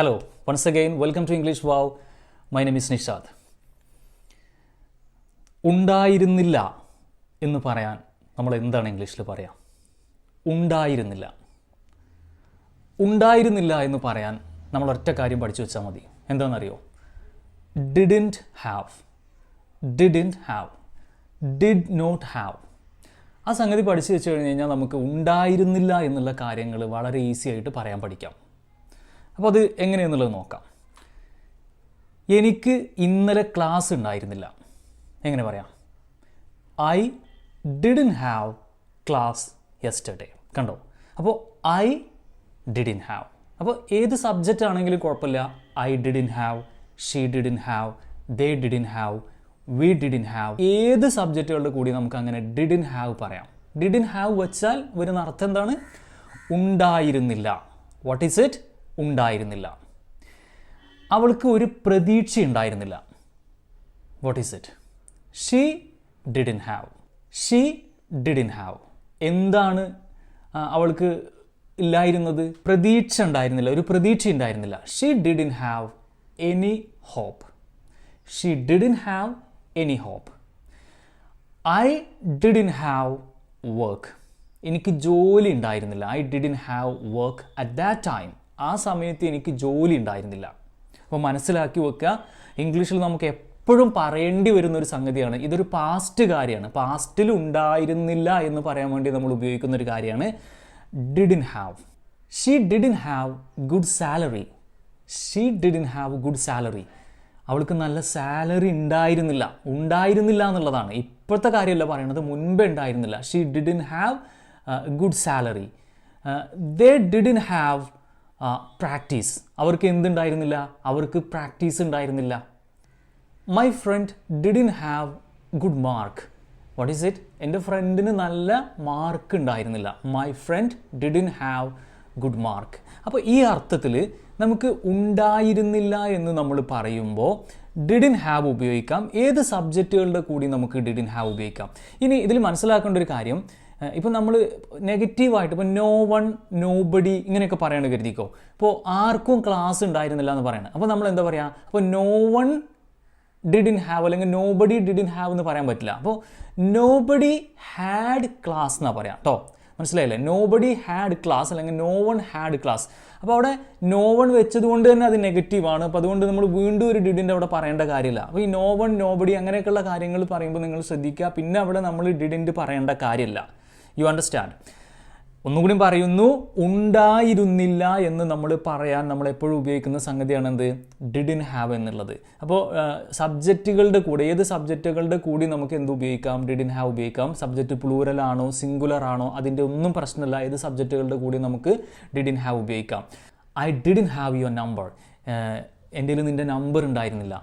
Hello, once again, welcome to English Wow. My name is Nishad. ഉണ്ടായിരുന്നില്ല എന്ന് പറയാൻ നമ്മൾ എന്താണ് ഇംഗ്ലീഷിൽ പറയാം? ഉണ്ടായിരുന്നില്ല. ഉണ്ടായിരുന്നില്ല എന്ന് പറയാൻ നമ്മൾ ഒറ്റ കാര്യം പഠിച്ചു വെച്ചാൽ മതി. എന്താണെന്നറിയോ? Didn't have didn't have did not have ആ സംഗതി പഠിച്ചു വെച്ച് കഴിഞ്ഞ് കഴിഞ്ഞാൽ നമുക്ക് ഉണ്ടായിരുന്നില്ല എന്നുള്ള കാര്യങ്ങൾ വളരെ ഈസി ആയിട്ട് പറയാൻ പഠിക്കാം. അപ്പോൾ അത് എങ്ങനെയെന്നുള്ളത് നോക്കാം. എനിക്ക് ഇന്നലെ ക്ലാസ് ഉണ്ടായിരുന്നില്ല. എങ്ങനെ പറയാം? I didn't have class yesterday കണ്ടോ? അപ്പോൾ ഐ ഡിഡിൻ ഹാവ് അപ്പോൾ ഏത് സബ്ജക്റ്റ് ആണെങ്കിലും കുഴപ്പമില്ല. I didn't have she didn't have they didn't have we didn't have ഏത് സബ്ജക്റ്റുകളുടെ കൂടി നമുക്ക് അങ്ങനെ ഡിഡിൻ ഹാവ് പറയാം. ഡിഡിൻ ഹാവ് വെച്ചാൽ വരുന്ന അർത്ഥം എന്താണ്? ഉണ്ടായിരുന്നില്ല. വാട്ട് ഈസ് ഇറ്റ് ഉണ്ടായിരുന്നില്ല. അവൾക്ക് ഒരു പ്രതീക്ഷ ഉണ്ടായിരുന്നില്ല. What is it she didn't have she didn't have എന്താണ് അവൾക്ക് ഇല്ലായിരുന്നത്? പ്രതീക്ഷ ഉണ്ടായിരുന്നില്ല. ഒരു പ്രതീക്ഷ ഉണ്ടായിരുന്നില്ല. She didn't have any hope she didn't have any hope I didn't have work എനിക്ക് ജോലി ഉണ്ടായിരുന്നില്ല. I didn't have work at that time ആ സമയത്ത് എനിക്ക് ജോലി ഉണ്ടായിരുന്നില്ല. അപ്പോൾ മനസ്സിലാക്കി വെക്കുക ഇംഗ്ലീഷിൽ നമുക്ക് എപ്പോഴും പറയേണ്ടി വരുന്ന ഒരു സംഗതിയാണ്. ഇതൊരു പാസ്റ്റ് കാര്യമാണ്. പാസ്റ്റിൽ ഉണ്ടായിരുന്നില്ല എന്ന് പറയാൻ വേണ്ടി നമ്മൾ ഉപയോഗിക്കുന്ന ഒരു കാര്യമാണ്. Didn't have she didn't have good salary she didn't have good salary അവൾക്ക് നല്ല സാലറി ഉണ്ടായിരുന്നില്ല. ഉണ്ടായിരുന്നില്ല എന്നുള്ളതാണ്. ഇപ്പോഴത്തെ കാര്യമല്ല പറയുന്നത് മുൻപേ ഉണ്ടായിരുന്നില്ല. She didn't have good salary they didn't have practice അവർക്ക് എന്തുണ്ടായിരുന്നില്ല? അവർക്ക് പ്രാക്ടീസ് ഉണ്ടായിരുന്നില്ല. My friend didn't have good mark what is it എന്റെ ഫ്രണ്ടിന് നല്ല മാർക്ക് ഉണ്ടായിരുന്നില്ല. My friend didn't have good mark അപ്പോൾ ഈ അർത്ഥത്തിൽ നമുക്ക് ഉണ്ടായിരുന്നില്ല എന്ന് നമ്മൾ പറയുമ്പോൾ ഡിഡിൻ ഹാവ് ഉപയോഗിക്കാം. ഏത് സബ്ജക്റ്റുകളുടെ കൂടി നമുക്ക് ഡിഡിൻ ഹാവ് ഉപയോഗിക്കാം? ഇനി ഇതിൽ മനസ്സിലാക്കേണ്ട ഒരു കാര്യം ഇപ്പം നമ്മൾ നെഗറ്റീവായിട്ട് ഇപ്പോൾ നോ വൺ നോ ബഡി ഇങ്ങനെയൊക്കെ പറയണ കരുതിക്കോ. ഇപ്പോൾ ആർക്കും ക്ലാസ് ഉണ്ടായിരുന്നില്ല എന്ന് പറയണം. അപ്പോൾ നമ്മൾ എന്താ പറയുക അപ്പോൾ no one didn't have അല്ലെങ്കിൽ നോ ബഡി ഇൻ ഹാവ് എന്ന് പറയാൻ പറ്റില്ല. അപ്പോൾ നോ ബഡി ഹാഡ് ക്ലാസ് എന്നാണ് പറയാം കേട്ടോ മനസ്സിലായില്ലേ? നോ ബഡി ഹാഡ് ക്ലാസ് അല്ലെങ്കിൽ നോ വൺ ഹാഡ് ക്ലാസ് അപ്പോൾ അവിടെ നോ വൺ വെച്ചത് കൊണ്ട് തന്നെ അത് നെഗറ്റീവാണ് അപ്പോൾ അതുകൊണ്ട് നമ്മൾ വീണ്ടും ഒരു ഡിഡിന്റെ അവിടെ പറയേണ്ട കാര്യമില്ല. അപ്പോൾ ഈ നോ വൺ നോ ബഡി അങ്ങനെയൊക്കെയുള്ള കാര്യങ്ങൾ പറയുമ്പോൾ നിങ്ങൾ ശ്രദ്ധിക്കുക. പിന്നെ അവിടെ നമ്മൾ ഡിഡിന്റെ പറയേണ്ട കാര്യമില്ല. യു അണ്ടർസ്റ്റാൻഡ് ഒന്നുകൂടി പറയുന്നു ഉണ്ടായിരുന്നില്ല എന്ന് നമ്മൾ പറയാൻ നമ്മൾ എപ്പോഴും ഉപയോഗിക്കുന്ന സംഗതിയാണ് എന്ത്? ഡിഡിൻ ഹാവ് എന്നുള്ളത്. അപ്പോൾ സബ്ജക്റ്റുകളുടെ കൂടെ ഏത് സബ്ജക്റ്റുകളുടെ കൂടി നമുക്ക് എന്ത് ഉപയോഗിക്കാം? ഡിഡിൻ ഹാവ് ഉപയോഗിക്കാം. സബ്ജക്റ്റ് പ്ലൂറൽ ആണോ സിംഗുലർ ആണോ അതിന്റെ ഒന്നും പ്രശ്നമില്ല. ഏത് സബ്ജക്റ്റുകളുടെ കൂടി നമുക്ക് ഡിഡിൻ ഹാവ് ഉപയോഗിക്കാം? I didn't have your number എന്റെ നിന്റെ നമ്പർ ഉണ്ടായിരുന്നില്ല.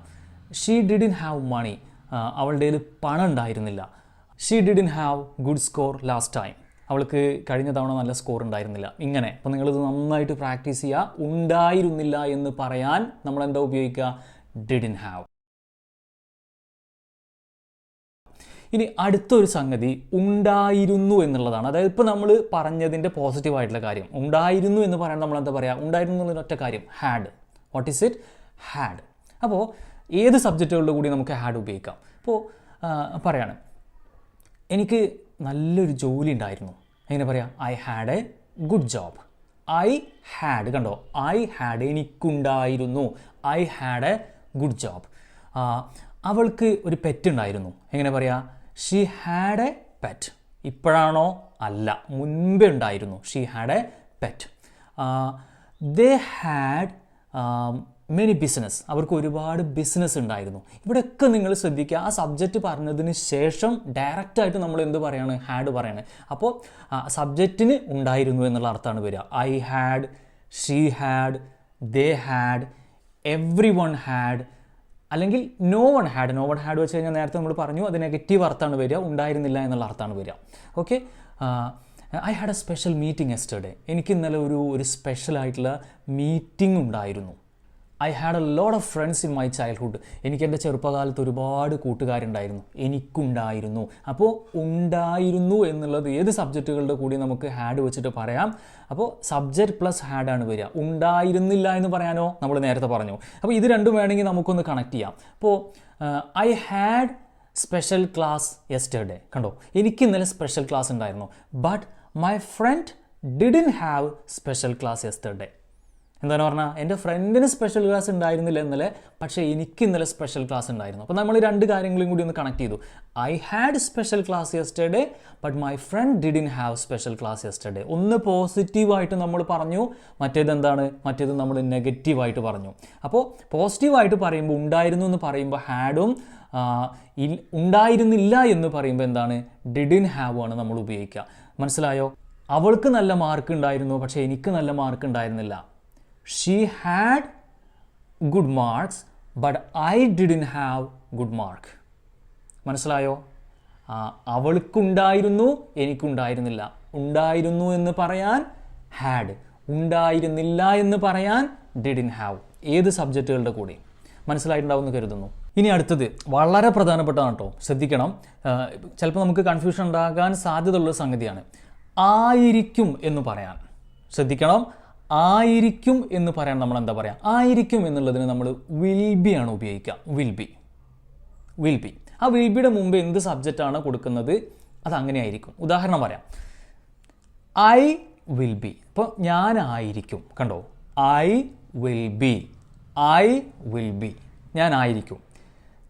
ഷീ ഡിഡിൻ ഹാവ് മണി അവളുടെ പണം ഉണ്ടായിരുന്നില്ല. She didn't have good score last time അവൾക്ക് കഴിഞ്ഞ തവണ നല്ല സ്കോർ ഉണ്ടായിരുന്നില്ല. ഇങ്ങനെ. അപ്പോൾ നിങ്ങളിത് നന്നായിട്ട് പ്രാക്ടീസ് ചെയ്യുക ഉണ്ടായിരുന്നില്ല എന്ന് പറയാൻ നമ്മൾ എന്താ ഉപയോഗിക്കുക? ഡിഡിൻ ഹാവ് ഇനി അടുത്തൊരു സംഗതി ഉണ്ടായിരുന്നു എന്നുള്ളതാണ്. അതായത് ഇപ്പോൾ നമ്മൾ പറഞ്ഞതിന്റെ പോസിറ്റീവ് ആയിട്ടുള്ള കാര്യം. ഉണ്ടായിരുന്നു എന്ന് പറയാൻ നമ്മൾ എന്താ പറയുക ഉണ്ടായിരുന്നു എന്നുള്ള ഒറ്റ കാര്യം. Had what is it had അപ്പോൾ ഏത് സബ്ജക്റ്റുകളുടെ കൂടി നമുക്ക് ഹാഡ് ഉപയോഗിക്കാം? അപ്പോൾ പറയാണ്. എനിക്ക് നല്ലൊരു ജോലി ഉണ്ടായിരുന്നു. എങ്ങനെ പറയാ? I had a good job I had കണ്ടോ? ഐ ഹാഡ് എനിക്കുണ്ടായിരുന്നു. I had a good job അവൾക്ക് ഒരു പെറ്റ് ഉണ്ടായിരുന്നു. എങ്ങനെ പറയാ? ഷീ ഹാഡ് എ പെറ്റ് ഇപ്പോഴാണോ? അല്ല. മുൻപേ ഉണ്ടായിരുന്നു. She had a pet they had many business അവർക്ക് ഒരുപാട് ബിസിനസ് ഉണ്ടായിരുന്നു. ഇവിടെയൊക്കെ നിങ്ങൾ ശ്രദ്ധിക്കുക. ആ സബ്ജക്റ്റ് പറഞ്ഞതിന് ശേഷം ഡയറക്റ്റായിട്ട് നമ്മൾ എന്ത് പറയാണ്? ഹാഡ് പറയാണ്. അപ്പോൾ സബ്ജക്റ്റിന് ഉണ്ടായിരുന്നു എന്നുള്ള അർത്ഥമാണ് വരിക. I had she had they had everyone had അല്ലെങ്കിൽ no one had no one had വെച്ച് കഴിഞ്ഞാൽ നേരത്തെ നമ്മൾ പറഞ്ഞു അത് നെഗറ്റീവ് അർത്ഥമാണ് വരിക. ഉണ്ടായിരുന്നില്ല എന്നുള്ള അർത്ഥമാണ് വരിക. Okay I had a special meeting yesterday എനിക്ക് ഇന്നലെ ഒരു ഒരു സ്പെഷ്യൽ ആയിട്ടുള്ള മീറ്റിംഗ് ഉണ്ടായിരുന്നു. I had a lot of friends in my childhood എനിക്ക് എന്റെ ചെറുപ്പകാലത്ത് ഒരുപാട് കൂട്ടുകാരുണ്ടായിരുന്നു. എനിക്കുണ്ടായിരുന്നു. അപ്പോൾ ഉണ്ടായിരുന്നു എന്നുള്ളത് ഏത് സബ്ജക്റ്റുകളുടെ കൂടി നമുക്ക് ഹാഡ് വെച്ചിട്ട് പറയാം. അപ്പോൾ സബ്ജക്റ്റ് പ്ലസ് ഹാഡ് ആണ് വരിക. ഉണ്ടായിരുന്നില്ല എന്ന് പറയാനോ? നമ്മൾ നേരത്തെ പറഞ്ഞു. അപ്പോൾ ഇത് രണ്ടും വേണമെങ്കിൽ നമുക്കൊന്ന് കണക്ട് ചെയ്യാം. അപ്പോൾ I had special class yesterday കണ്ടോ? എനിക്ക് ഇന്നലെ സ്പെഷ്യൽ ക്ലാസ് ഉണ്ടായിരുന്നു. But my friend didn't have special class yesterday എന്താണ് പറഞ്ഞാൽ എന്റെ ഫ്രണ്ടിന് സ്പെഷ്യൽ ക്ലാസ് ഉണ്ടായിരുന്നില്ല ഇന്നലെ പക്ഷേ എനിക്ക് ഇന്നലെ സ്പെഷ്യൽ ക്ലാസ് ഉണ്ടായിരുന്നു. അപ്പോൾ നമ്മൾ രണ്ട് കാര്യങ്ങളും കൂടി ഒന്ന് കണക്ട് ചെയ്തു. I had special class yesterday but my friend didn't have special class yesterday ഒന്ന് പോസിറ്റീവായിട്ട് നമ്മൾ പറഞ്ഞു മറ്റേത് എന്താണ്? മറ്റേത് നമ്മൾ നെഗറ്റീവായിട്ട് പറഞ്ഞു. അപ്പോൾ പോസിറ്റീവായിട്ട് പറയുമ്പോൾ ഉണ്ടായിരുന്നു എന്ന് പറയുമ്പോൾ ഹാഡും ഉണ്ടായിരുന്നില്ല എന്ന് പറയുമ്പോൾ എന്താണ്? ഡിഡ് ഇൻ ഹാവ് ആണ് നമ്മൾ ഉപയോഗിക്കുക. മനസ്സിലായോ? അവൾക്ക് നല്ല മാർക്ക് ഉണ്ടായിരുന്നു പക്ഷേ എനിക്ക് നല്ല മാർക്ക് ഉണ്ടായിരുന്നില്ല. She had good marks but I didn't have good mark മനസ്സിലായോ? അവൾക്കുണ്ടായിരുന്നു എനിക്കുണ്ടായിരുന്നില്ല. ഉണ്ടായിരുന്നു എന്ന് പറയാൻ ഹാഡ് ഉണ്ടായിരുന്നില്ല എന്ന് പറയാൻ ഡിഡിൻ ഹാവ് ഏത് സബ്ജക്റ്റുകളുടെ കൂടെ? മനസ്സിലായിട്ടുണ്ടാവും എന്ന് കരുതുന്നു. ഇനി അടുത്തത് വളരെ പ്രധാനപ്പെട്ടതാണ് കേട്ടോ ശ്രദ്ധിക്കണം. ചിലപ്പോൾ നമുക്ക് കൺഫ്യൂഷൻ ഉണ്ടാകാൻ സാധ്യതയുള്ള സംഗതിയാണ്. ആയിരിക്കും എന്ന് പറയാൻ. ശ്രദ്ധിക്കണം. ആയിരിക്കും എന്ന് പറയാൻ നമ്മൾ എന്താ പറയുക ആയിരിക്കും എന്നുള്ളതിന് നമ്മൾ വിൽ ബി ആണ് ഉപയോഗിക്കുക. വിൽ ബി വിൽ ബി ആ വിൽ ബിയുടെ മുമ്പ് എന്ത് സബ്ജക്റ്റാണ് കൊടുക്കുന്നത്? അത് അങ്ങനെ ആയിരിക്കും. ഉദാഹരണം പറയാം. ഐ വിൽ ബി ഇപ്പോൾ ഞാനായിരിക്കും കണ്ടോ? I will be I will be ഞാനായിരിക്കും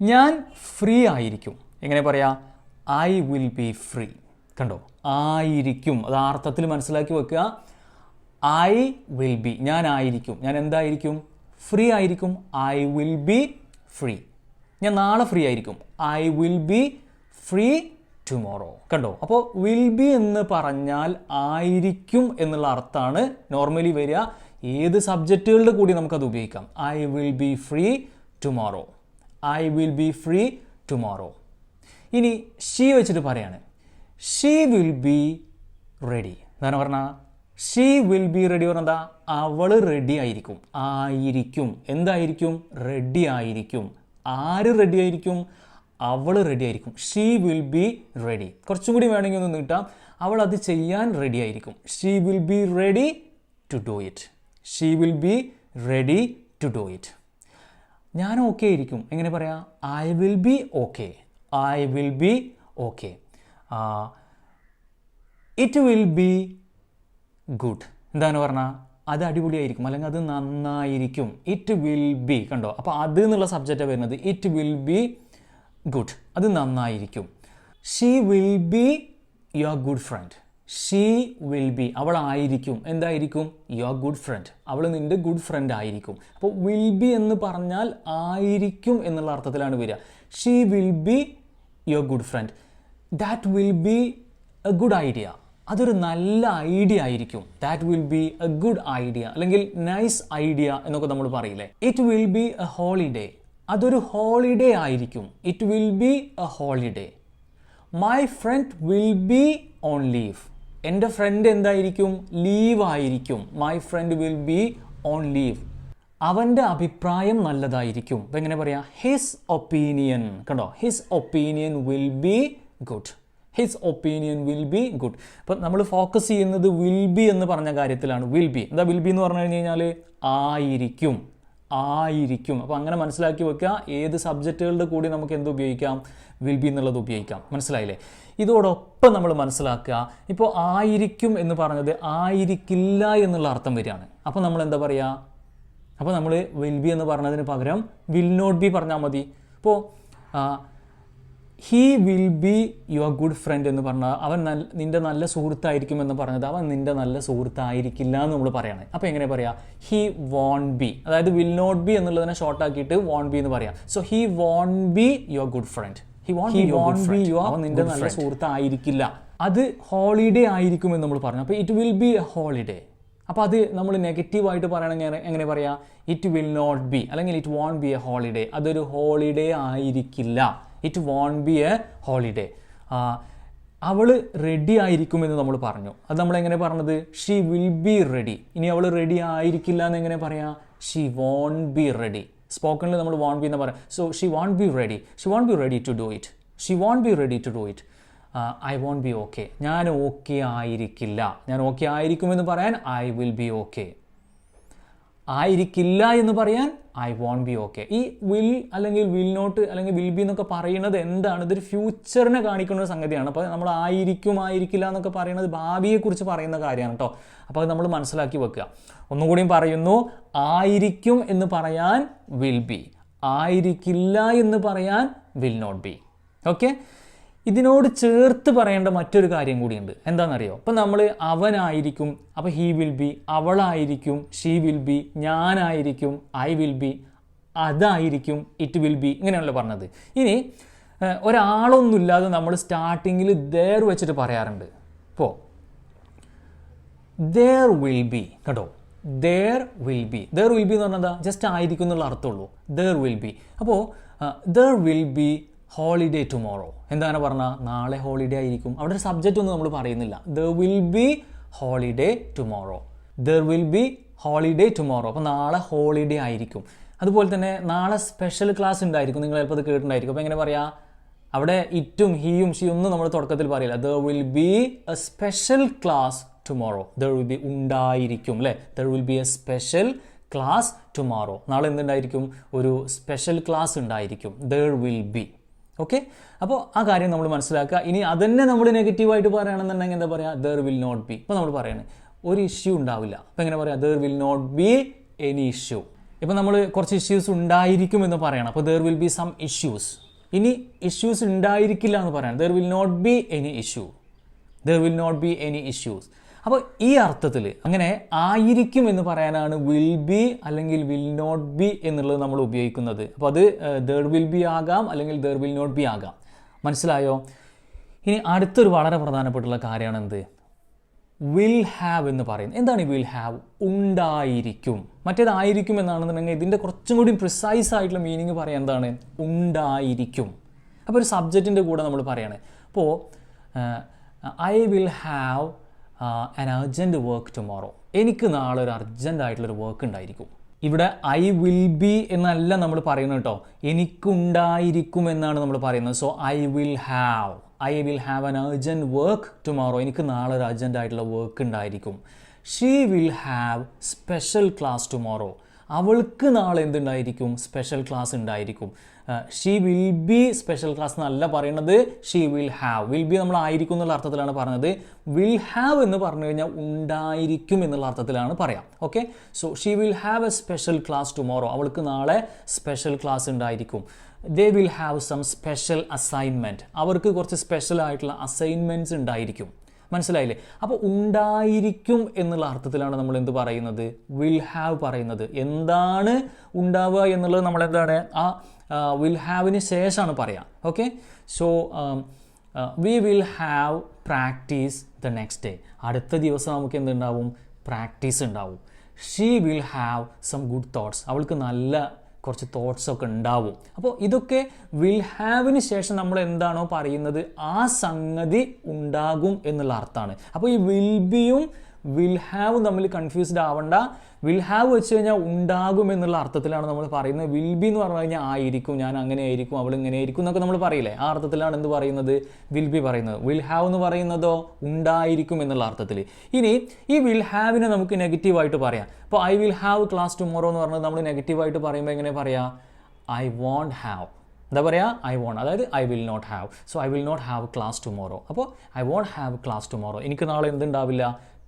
ഞാൻ ഫ്രീ ആയിരിക്കും. എങ്ങനെ പറയാം? ഐ വിൽ ബി ഫ്രീ കണ്ടോ? ആയിരിക്കും. അത് അർത്ഥത്തിൽ മനസ്സിലാക്കി വെക്കുക. ഐ വിൽ ബി ഞാനായിരിക്കും. ഞാൻ എന്തായിരിക്കും ഫ്രീ ആയിരിക്കും. ഐ വിൽ ബി ഫ്രീ ഞാൻ നാളെ ഫ്രീ ആയിരിക്കും. I will be free tomorrow കണ്ടോ? അപ്പോൾ വിൽ ബി എന്ന് പറഞ്ഞാൽ ആയിരിക്കും എന്നുള്ള അർത്ഥമാണ് നോർമലി വരിക. ഏത് സബ്ജക്റ്റുകളുടെ കൂടി നമുക്കത് ഉപയോഗിക്കാം. I will be free tomorrow I will be free tomorrow ഇനി ഷീ വെച്ചിട്ട് പറയാണ്. ഷീ വിൽ ബി റെഡി എന്താണ് പറഞ്ഞാൽ ഷീ വിൽ ബി റെഡി പറഞ്ഞാൽ അവൾ റെഡി ആയിരിക്കും. ആയിരിക്കും. എന്തായിരിക്കും? റെഡി ആയിരിക്കും. ആര് റെഡി ആയിരിക്കും? അവൾ റെഡി ആയിരിക്കും. ഷീ വിൽ ബി റെഡി കുറച്ചും കൂടി വേണമെങ്കിൽ ഒന്ന് നീട്ടാം. അവൾ അത് ചെയ്യാൻ റെഡി ആയിരിക്കും. She will be ready to do it she will be ready to do it ഞാൻ ഓക്കെ ആയിരിക്കും. എങ്ങനെ പറയാം? I will be okay I will be okay it will be good. എന്താണ് പറഞ്ഞാൽ അത് അടിപൊളിയായിരിക്കും. അല്ലെങ്കിൽ അത് നന്നായിരിക്കും. ഇറ്റ് വിൽ ബി കണ്ടോ? അപ്പോൾ അത് എന്നുള്ള സബ്ജക്റ്റാണ് വരുന്നത്. ഇറ്റ് വിൽ ബി ഗുഡ് അത് നന്നായിരിക്കും. She will be your good friend she will be അവളായിരിക്കും. എന്തായിരിക്കും? യുവർ ഗുഡ് ഫ്രണ്ട് അവൾ നിന്റെ ഗുഡ് ഫ്രണ്ട് ആയിരിക്കും. അപ്പോൾ വിൽ ബി എന്ന് പറഞ്ഞാൽ ആയിരിക്കും എന്നുള്ള അർത്ഥത്തിലാണ് വരിക. She will be your good friend that will be a good idea അതൊരു നല്ല ഐഡിയ ആയിരിക്കും. That will be a good idea അല്ലെങ്കിൽ നൈസ് ഐഡിയ എന്നൊക്കെ നമ്മൾ പറയില്ലേ? It will be a holiday അതൊരു ഹോളിഡേ ആയിരിക്കും. It will be a holiday my friend will be on leave എന്റെ ഫ്രണ്ട് എന്തായിരിക്കും? ലീവ് ആയിരിക്കും. My friend will be on leave അവന്റെ അഭിപ്രായം നല്ലതായിരിക്കും. എങ്ങനെ പറയാം? ഹിസ് ഒപ്പീനിയൻ കണ്ടോ? His opinion will be good his opinion will be good അപ്പം നമ്മൾ ഫോക്കസ് ചെയ്യുന്നത് വിൽ ബി എന്ന് പറഞ്ഞ കാര്യത്തിലാണ്. വിൽ ബി എന്താ വിൽ ബി എന്ന് പറഞ്ഞു കഴിഞ്ഞ് കഴിഞ്ഞാൽ ആയിരിക്കും. ആയിരിക്കും. അപ്പോൾ അങ്ങനെ മനസ്സിലാക്കി വെക്കുക ഏത് സബ്ജക്റ്റുകളുടെ കൂടി നമുക്ക് എന്ത് ഉപയോഗിക്കാം? വിൽ ബി എന്നുള്ളത് ഉപയോഗിക്കാം. മനസ്സിലായില്ലേ? ഇതോടൊപ്പം നമ്മൾ മനസ്സിലാക്കുക. ഇപ്പോൾ ആയിരിക്കും എന്ന് പറഞ്ഞത് ആയിരിക്കില്ല എന്നുള്ള അർത്ഥം വരികയാണ്. അപ്പോൾ നമ്മൾ എന്താ പറയുക അപ്പോൾ നമ്മൾ വിൽ ബി എന്ന് പറഞ്ഞതിന് പകരം വിൽ നോട്ട് ബി പറഞ്ഞാൽ മതി. ഇപ്പോൾ he will be your good friend എന്ന് പറഞ്ഞാൽ അവൻ നല്ല നിന്റെ നല്ല സുഹൃത്തായിരിക്കും എന്ന് പറഞ്ഞത് അവൻ നിന്റെ നല്ല സുഹൃത്തായിരിക്കില്ല എന്ന് നമ്മൾ പറയുന്നത് അപ്പോൾ എങ്ങനെ പറയാം? ഹി വോൺ ബി അതായത് വിൽ നോട്ട് ബി എന്നുള്ളതിനെ ഷോർട്ട് ആക്കിയിട്ട് വോൺ ബി എന്ന് പറയാം. So he won't be your good friend he won't he won't be your അവൻ നിന്റെ നല്ല സുഹൃത്തായിരിക്കില്ല. അത് ഹോളിഡേ ആയിരിക്കും എന്ന് നമ്മൾ പറഞ്ഞു. അപ്പോൾ it will be a holiday അപ്പോൾ അത് നമ്മൾ നെഗറ്റീവായിട്ട് പറയണമെങ്കിൽ എങ്ങനെ പറയാം? ഇറ്റ് വിൽ നോട്ട് ബി അല്ലെങ്കിൽ it won't be a holiday അതൊരു ഹോളിഡേ ആയിരിക്കില്ല. It won't be a holiday അവൾ റെഡി ആയിരിക്കുമെന്ന് നമ്മൾ പറഞ്ഞു. അത് നമ്മൾ എങ്ങനെ പറഞ്ഞത്? ഷീ വിൽ ബി റെഡി ഇനി അവൾ റെഡി ആയിരിക്കില്ല എന്ന് എങ്ങനെ പറയാം? ഷീ വോൺ ബി റെഡി സ്പോക്കണിൽ നമ്മൾ വോൺ ബി എന്ന് പറയാം. So she won't be ready she won't be ready to do it she won't be ready to do it I won't be okay ഞാൻ ഓക്കെ ആയിരിക്കില്ല. ഞാൻ ഓക്കെ ആയിരിക്കുമെന്ന് പറയാൻ I will be okay ആയിരിക്കില്ല എന്ന് പറയാൻ ഐ വോണ്ട് ബി ഓക്കെ ഈ will അല്ലെങ്കിൽ വിൽ നോട്ട് അല്ലെങ്കിൽ വിൽ ബി എന്നൊക്കെ പറയുന്നത് എന്താണ്? ഇതൊരു ഫ്യൂച്ചറിനെ കാണിക്കുന്ന ഒരു സംഗതിയാണ്. അപ്പോൾ നമ്മൾ ആയിരിക്കും ആയിരിക്കില്ല എന്നൊക്കെ പറയുന്നത് ഭാവിയെക്കുറിച്ച് പറയുന്ന കാര്യമാണ് കേട്ടോ അപ്പോൾ അത് നമ്മൾ മനസ്സിലാക്കി വെക്കുക. ഒന്നുകൂടിയും പറയുന്നു ആയിരിക്കും എന്ന് പറയാൻ വിൽ ബി ആയിരിക്കില്ല എന്ന് പറയാൻ വിൽ നോട്ട് ബി ഓക്കെ ഇതിനോട് ചേർത്ത് പറയേണ്ട മറ്റൊരു കാര്യം കൂടിയുണ്ട്. എന്താണെന്നറിയോ? അപ്പം നമ്മൾ അവനായിരിക്കും അപ്പോൾ ഹീ വിൽ ബി അവളായിരിക്കും ഷീ വിൽ ബി ഞാനായിരിക്കും ഐ വിൽ ബി അതായിരിക്കും ഇറ്റ് വിൽ ബി ഇങ്ങനെയാണല്ലോ പറഞ്ഞത്. ഇനി ഒരാളൊന്നുമില്ലാതെ നമ്മൾ സ്റ്റാർട്ടിങ്ങിൽ ദേർ വെച്ചിട്ട് പറയാറുണ്ട്. ഇപ്പോൾ ദേർ വിൽ ബി കേട്ടോ there will be there will be എന്ന് പറഞ്ഞാൽ ജസ്റ്റ് ആയിരിക്കും എന്നുള്ള അർത്ഥമുള്ളൂ. ദേർ വിൽ ബി അപ്പോൾ there will be holiday tomorrow എന്താണ് പറഞ്ഞാൽ നാളെ ഹോളിഡേ ആയിരിക്കും. അവിടെ ഒരു സബ്ജക്റ്റ് ഒന്നും നമ്മൾ പറയുന്നില്ല. There will be holiday tomorrow there will be holiday tomorrow അപ്പോൾ നാളെ ഹോളിഡേ ആയിരിക്കും. അതുപോലെ തന്നെ നാളെ സ്പെഷ്യൽ ക്ലാസ് ഉണ്ടായിരിക്കും. നിങ്ങൾ ചിലപ്പോൾ അത് കേട്ടിട്ടുണ്ടായിരിക്കും. അപ്പോൾ എങ്ങനെ പറയാ? അവിടെ ഇറ്റും ഹീയും ഷീ ഒന്നും നമ്മൾ തുടക്കത്തിൽ പറയില്ല. There will be a special class tomorrow there will be ഉണ്ടായിരിക്കും അല്ലേ? There will be a special class tomorrow നാളെ എന്തുണ്ടായിരിക്കും? ഒരു സ്പെഷ്യൽ ക്ലാസ് ഉണ്ടായിരിക്കും. ദർ വിൽ ബി ഓക്കെ അപ്പോൾ ആ കാര്യം നമ്മൾ മനസ്സിലാക്കുക. ഇനി അതന്നെ നമ്മൾ നെഗറ്റീവായിട്ട് പറയുകയാണെന്നുണ്ടെങ്കിൽ എന്താ പറയുക ദർ വിൽ നോട്ട് ബി ഇപ്പോൾ നമ്മൾ പറയുന്നത് ഒരു ഇഷ്യൂ ഉണ്ടാവില്ല. അപ്പോൾ എങ്ങനെ പറയാം? There will not be any issue ഇപ്പോൾ നമ്മൾ കുറച്ച് ഇഷ്യൂസ് ഉണ്ടായിരിക്കും എന്ന് പറയണം. അപ്പോൾ there will be some issues ഇനി ഇഷ്യൂസ് ഉണ്ടായിരിക്കില്ല എന്ന് പറയണം. There will not be any issue there will not be any issues അപ്പോൾ ഈ അർത്ഥത്തിൽ അങ്ങനെ ആയിരിക്കും എന്ന് പറയാനാണ് വിൽ ബി അല്ലെങ്കിൽ വിൽ നോട്ട് ബി എന്നുള്ളത് നമ്മൾ ഉപയോഗിക്കുന്നത്. അപ്പോൾ അത് ദർ വിൽ ബി ആകാം അല്ലെങ്കിൽ ദർ വിൽ നോട്ട് ബി ആകാം. മനസ്സിലായോ? ഇനി അടുത്തൊരു വളരെ പ്രധാനപ്പെട്ടുള്ള കാര്യമാണ് എന്ത് വിൽ ഹാവ് എന്ന് പറയുന്നത്. എന്താണ് ഈ വിൽ ഹാവ് ഉണ്ടായിരിക്കും. മറ്റേതായിരിക്കും എന്നാണെന്നുണ്ടെങ്കിൽ ഇതിന്റെ കുറച്ചും കൂടി പ്രിസൈസ് ആയിട്ടുള്ള മീനിങ് പറയാൻ എന്താണ്? ഉണ്ടായിരിക്കും. അപ്പോൾ ഒരു സബ്ജക്റ്റിന്റെ കൂടെ നമ്മൾ പറയുകയാണ് അപ്പോൾ I will have an urgent work tomorrow എനിക്ക് നാളെ ഒരു അർജന്റ് ആയിട്ടുള്ളൊരു വർക്ക് ഉണ്ടായിരിക്കും. ഇവിടെ ഐ വിൽ ബി എന്നല്ല നമ്മൾ പറയുന്നത് കേട്ടോ. എനിക്കുണ്ടായിരിക്കും എന്നാണ് നമ്മൾ പറയുന്നത്. So I will have I will have an urgent work tomorrow എനിക്ക് നാളെ ഒരു അർജന്റ് ആയിട്ടുള്ള വർക്ക് ഉണ്ടായിരിക്കും. She will have special class tomorrow അവൾക്ക് നാളെ എന്തുണ്ടായിരിക്കും? സ്പെഷ്യൽ ക്ലാസ് ഉണ്ടായിരിക്കും. She will be special class എന്നല്ല പറയുന്നത് she will have will be നമ്മൾ ആയിരിക്കും എന്നുള്ള അർത്ഥത്തിലാണ് പറഞ്ഞത്. വിൽ ഹാവ് എന്ന് പറഞ്ഞു കഴിഞ്ഞാൽ ഉണ്ടായിരിക്കും എന്നുള്ള അർത്ഥത്തിലാണ് പറയാം. Okay so she will have a special class tomorrow അവൾക്ക് നാളെ സ്പെഷ്യൽ ക്ലാസ് ഉണ്ടായിരിക്കും. They will have some special assignment അവർക്ക് കുറച്ച് സ്പെഷ്യൽ ആയിട്ടുള്ള അസൈൻമെന്റ്സ് ഉണ്ടായിരിക്കും. മനസ്സിലായില്ലേ? അപ്പോൾ ഉണ്ടായിരിക്കും എന്നുള്ള അർത്ഥത്തിലാണ് നമ്മൾ എന്ത് പറയുന്നത്? വിൽ ഹാവ് പറയുന്നത്. എന്താണ് ഉണ്ടാവുക എന്നുള്ളത് നമ്മൾ എന്താണ്? ആ വിൽ ഹാവിന് ശേഷമാണ് പറയാം. Okay so we will have practice the next day അടുത്ത ദിവസം നമുക്ക് എന്തുണ്ടാവും? പ്രാക്ടീസ് ഉണ്ടാവും. She will have some good thoughts അവൾക്ക് നല്ല കുറച്ച് തോട്ട്സൊക്കെ ഉണ്ടാവും. അപ്പോൾ ഇതൊക്കെ വിൽ ഹാവിന് ശേഷം നമ്മൾ എന്താണോ പറയുന്നത് ആ സംഗതി ഉണ്ടാകും എന്നുള്ള അർത്ഥമാണ്. അപ്പോൾ ഈ വിൽ ബിയും വിൽ ഹാവ് നമ്മൾ കൺഫ്യൂസ്ഡ് ആവണ്ട. വിൽ ഹാവ് വെച്ച് കഴിഞ്ഞാൽ ഉണ്ടാകും എന്നുള്ള അർത്ഥത്തിലാണ് നമ്മൾ പറയുന്നത്. വിൽ ബി എന്ന് പറഞ്ഞു കഴിഞ്ഞാൽ ആയിരിക്കും ഞാൻ അങ്ങനെ ആയിരിക്കും അവൾ ഇങ്ങനെ ആയിരിക്കും എന്നൊക്കെ നമ്മൾ പറയില്ലേ? ആ അർത്ഥത്തിലാണ് എന്ത് പറയുന്നത്? വിൽ ബി പറയുന്നത്. വിൽ ഹാവ് എന്ന് പറയുന്നതോ ഉണ്ടായിരിക്കും എന്നുള്ള അർത്ഥത്തിൽ. ഇനി ഈ വിൽ ഹാവിനെ നമുക്ക് നെഗറ്റീവായിട്ട് പറയാം. ഇപ്പോൾ I will have class tomorrow എന്ന് പറഞ്ഞത് നമ്മൾ നെഗറ്റീവായിട്ട് പറയുമ്പോൾ എങ്ങനെ പറയാം? ഐ വോണ്ട് ഹാവ് എന്താ പറയുക ഐ വോണ്ട് അതായത് I will not have so I will not have class tomorrow അപ്പോൾ I won't have class tomorrow എനിക്ക് നാളെ എന്തുണ്ടാവില്ല?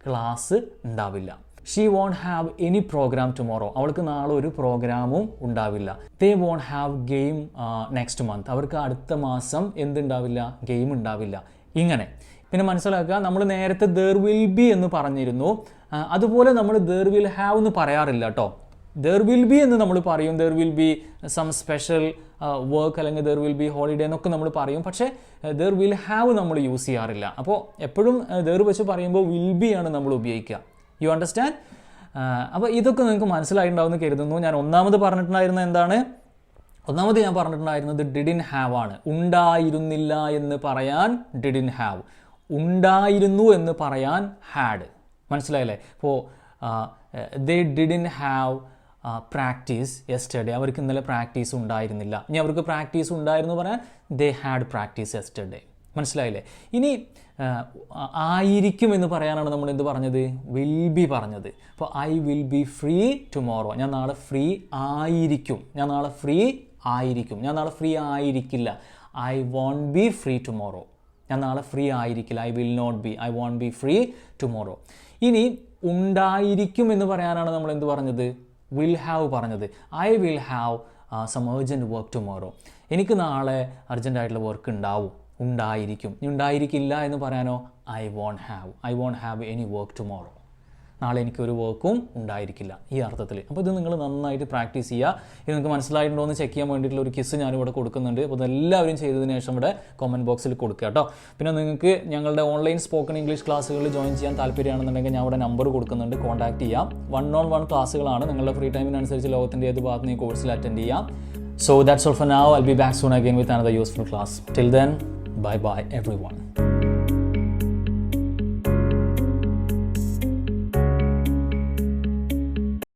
ക്ലാസ് ഉണ്ടാവില്ല. She won't have any programme tomorrow അവൾക്ക് നാളെ ഒരു പ്രോഗ്രാമും ഉണ്ടാവില്ല. They won't have game next month അവർക്ക് അടുത്ത മാസം എന്തുണ്ടാവില്ല? ഗെയിം ഉണ്ടാവില്ല. ഇങ്ങനെ. പിന്നെ മനസ്സിലാക്കുക നമ്മൾ നേരത്തെ ദർ വിൽ ബി എന്ന് പറഞ്ഞിരുന്നു. അതുപോലെ നമ്മൾ ദർ വിൽ ഹാവ് എന്ന് പറയാറില്ല കേട്ടോ ദർ വിൽ ബി എന്ന് നമ്മൾ പറയും. There will be some special work അല്ലെങ്കിൽ ദർ വിൽ ബി ഹോളിഡേ എന്നൊക്കെ നമ്മൾ പറയും. പക്ഷേ ദർ വിൽ ഹാവ് നമ്മൾ യൂസ് ചെയ്യാറില്ല. അപ്പോൾ എപ്പോഴും ദർ വെച്ച് പറയുമ്പോൾ വിൽ ബി ആണ് നമ്മൾ ഉപയോഗിക്കുക. യു അണ്ടർസ്റ്റാൻഡ് അപ്പോൾ ഇതൊക്കെ നിങ്ങൾക്ക് മനസ്സിലായിട്ടുണ്ടാവുമെന്ന് കരുതുന്നു. ഞാൻ ഒന്നാമത് പറഞ്ഞിട്ടുണ്ടായിരുന്ന എന്താണ്? ഒന്നാമത് ഞാൻ പറഞ്ഞിട്ടുണ്ടായിരുന്നത് ഡിഡിൻ ഹാവ് ആണ്. ഉണ്ടായിരുന്നില്ല എന്ന് പറയാൻ ഡിഡിൻ ഹാവ് ഉണ്ടായിരുന്നു എന്ന് പറയാൻ ഹാഡ് മനസ്സിലായല്ലേ? അപ്പോൾ they didn't have practice yesterday അവർക്ക് ഇന്നലെ പ്രാക്ടീസ് ഉണ്ടായിരുന്നില്ല. ഇനി അവർക്ക് പ്രാക്ടീസ് ഉണ്ടായിരുന്നു പറയാൻ ദേ ഹാഡ് പ്രാക്ടീസ് യെസ്റ്റർഡേ മനസ്സിലായില്ലേ? ഇനി ആയിരിക്കും എന്ന് പറയാനാണ് നമ്മൾ എന്ത് പറഞ്ഞത്? വിൽ ബി പറഞ്ഞത്. അപ്പോൾ I will be free tomorrow ഞാൻ നാളെ ഫ്രീ ആയിരിക്കും. ഞാൻ നാളെ ഫ്രീ ആയിരിക്കും. ഞാൻ നാളെ ഫ്രീ ആയിരിക്കില്ല. I won't be free tomorrow ഞാൻ നാളെ ഫ്രീ ആയിരിക്കില്ല. I will not be I won't be free tomorrow ഇനി ഉണ്ടായിരിക്കും എന്ന് പറയാനാണ് നമ്മൾ എന്ത് പറഞ്ഞത്? വിൽ ഹാവ് പറഞ്ഞത്. I will have some urgent work tomorrow എനിക്ക് നാളെ അർജന്റായിട്ടുള്ള വർക്ക് ഉണ്ടാവും ഉണ്ടായിരിക്കും. ഉണ്ടായിരിക്കില്ല എന്ന് പറയാനോ? I won't have I won't have any work tomorrow നാളെ എനിക്കൊരു വർക്കും ഉണ്ടായിരിക്കില്ല. ഈ അർത്ഥത്തിൽ അപ്പോൾ ഇത് നിങ്ങൾ നന്നായിട്ട് പ്രാക്ടീസ് ചെയ്യുക ഇത് നിങ്ങൾക്ക് മനസ്സിലായിട്ടുണ്ടോ എന്ന് ചെക്ക് ചെയ്യാൻ വേണ്ടിയിട്ടുള്ള ഒരു കിസ് ഞാനിവിടെ കൊടുക്കുന്നുണ്ട്. അപ്പോൾ ഇതെല്ലാവരും ചെയ്തതിന് ശേഷം ഇവിടെ കമന്റ് ബോക്സിൽ കൊടുക്കുക കേട്ടോ പിന്നെ നിങ്ങൾക്ക് ഞങ്ങളുടെ ഓൺലൈൻ സ്പോക്കൺ ഇംഗ്ലീഷ് ക്ലാസ്സുകളിൽ ജോയിൻ ചെയ്യാൻ താല്പര്യമാണെന്നുണ്ടെങ്കിൽ ഞാൻ അവിടെ നമ്പർ കൊടുക്കുന്നുണ്ട്. കോൺടാക്ട് ചെയ്യാം. വൺ ഓൺ വൺ ക്ലാസ്സുകളാണ് നിങ്ങളുടെ ഫ്രീ ടൈമിനനുസരിച്ച് ലോകത്തിന്റെ ഏത് ഭാഗത്ത് നിന്ന് കോഴ്സിൽ അറ്റൻഡ് ചെയ്യാം so that's all for now I be back soon again with another useful class till then bye bye everyone